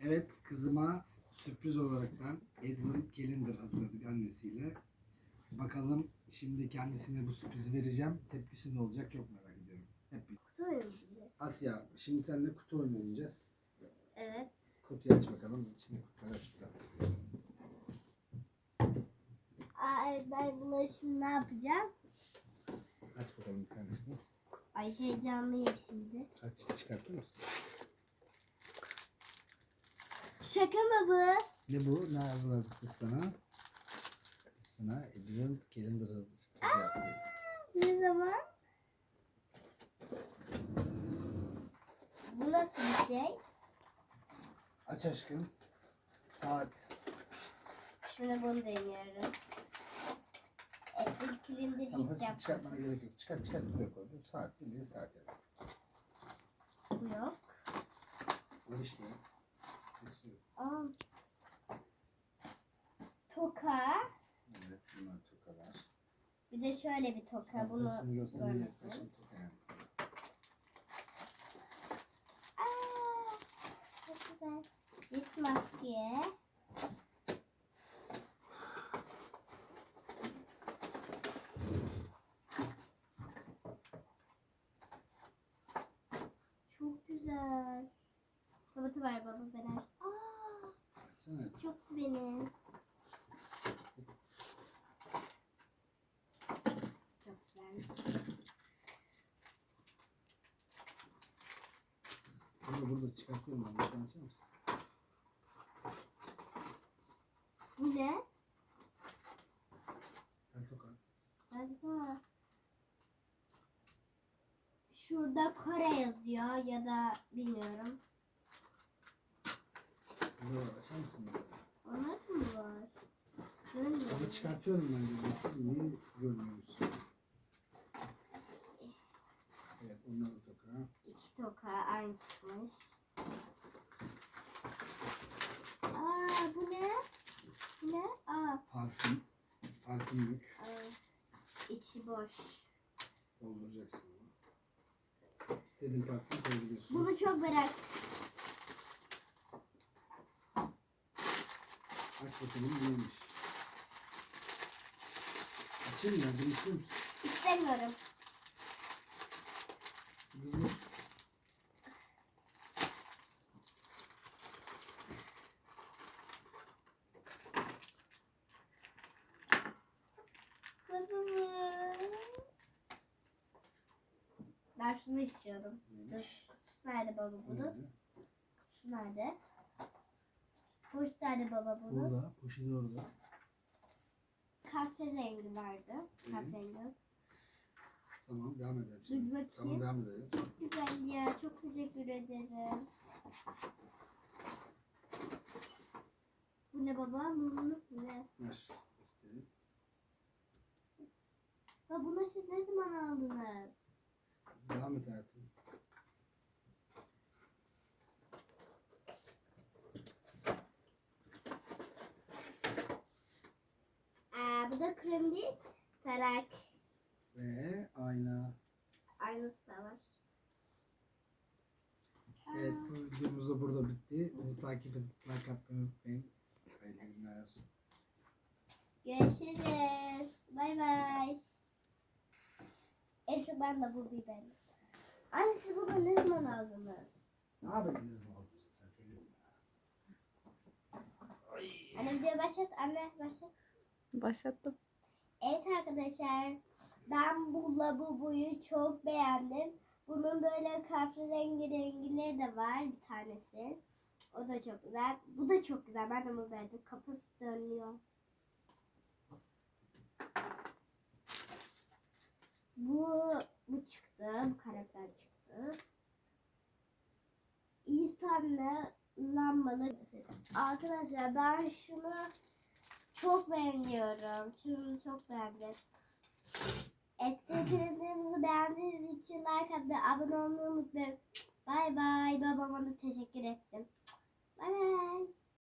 Evet kızıma sürpriz olarak ben Edwin Calendar hazırladık annesiyle. Bakalım şimdi kendisine bu sürprizi vereceğim. Tepkisi ne olacak çok merak ediyorum. Hep birlikte. Kutu oyunu. Asya şimdi seninle kutu oyunu oynayacağız. Evet. Kutuyu aç bakalım. İçinde kutuları aç bakalım. Aa, evet ben bunları şimdi ne yapacağım? Aç bakalım bir tanesini. Ay heyecanlıyım şimdi. Aç çıkartır mısın? Şaka mı bu? Ne bu? Ne hazırladık biz sana? Sana Edwin Calendar sürpriz yaptık. Ne zaman? Bu nasıl bir şey? Aç aşkım. Saat. Şimdi bunu deniyoruz. Evet, ilk kilindir Tamam hiç hadi yap. çıkartmana gerek yok. Çıkart çıkart buraya koy. Bu saat bildiğin saat yani. Bu yok. Var işte. Aa. Toka. Evet bunlar tokalar. Bir de şöyle bir toka. Tamam, Bunu Hepsini göstermeye yaklaşım toka yani. Aa, çok güzel. Sis maske. Çok güzel. Tabata ver baba ben aç. Baksana. çok benim. Çok güzelmiş. Burada burada çıkartıyorum ben. Tane açar mısın? Bu ne? Tel toka. Acaba şurada Kore yazıyor ya da bilmiyorum. Var. Açar mısın? Onlar mı var? Görmüyorum. Onu çıkartıyorum ben de. Nasıl? Niye görmüyorsun? Evet onlar da toka. İki toka aynı çıkmış. Aa bu ne? Bu ne? Aa, Parfüm. Parfümlük. içi boş. Dolduracaksın. İstediğin parfüm koyabiliyorsun. Bunu çok merak. Aç bakalım neymiş. Açayım mı? Yardım istiyor musun? istemiyorum. Dur. Ben şunu istiyordum. Dur. Kutusu nerede baba Bu bunun? Kutusu nerede? Poşet nerede baba bunun? Burada. Poşeti orada. Kahverengi vardı. Kahverengi. Tamam devam edelim Dur bakayım. Tamam devam edelim. Çok güzel ya. Çok teşekkür ederim. Bu ne baba? Mumluk mu ne? Ver. Göstereyim. Ha bunu siz ne zaman aldınız? Devam et hayatım. Aa, bu da krem değil. Tarak. Ve ayna. Aynısı da var. Evet bu videomuz da burada bitti. Bizi takip edip like atmayı unutmayın. Hayırlı günler. Görüşürüz. Bay bay. En çok ben de bu biber. Anne siz bunu ne zaman aldınız? Ne yapacaksınız bu oğlum sen çocuğum. Anne video başlat. Anne başlat. Başlattım. Evet arkadaşlar. Ben bu labubuyu çok beğendim. Bunun böyle kahverengi rengileri de var bir tanesi. O da çok güzel. Bu da çok güzel. Ben de bunu beğendim. Kapısı dönüyor. Bu bu çıktı. Bu karakter çıktı. İnsanla lambalı. Arkadaşlar ben şunu çok beğeniyorum. Şunu çok beğendim. Ettiklerimizi beğendiğiniz için like atmayı, abone olmayı unutmayın. Bay bay. Babama da teşekkür ettim. Bay bay.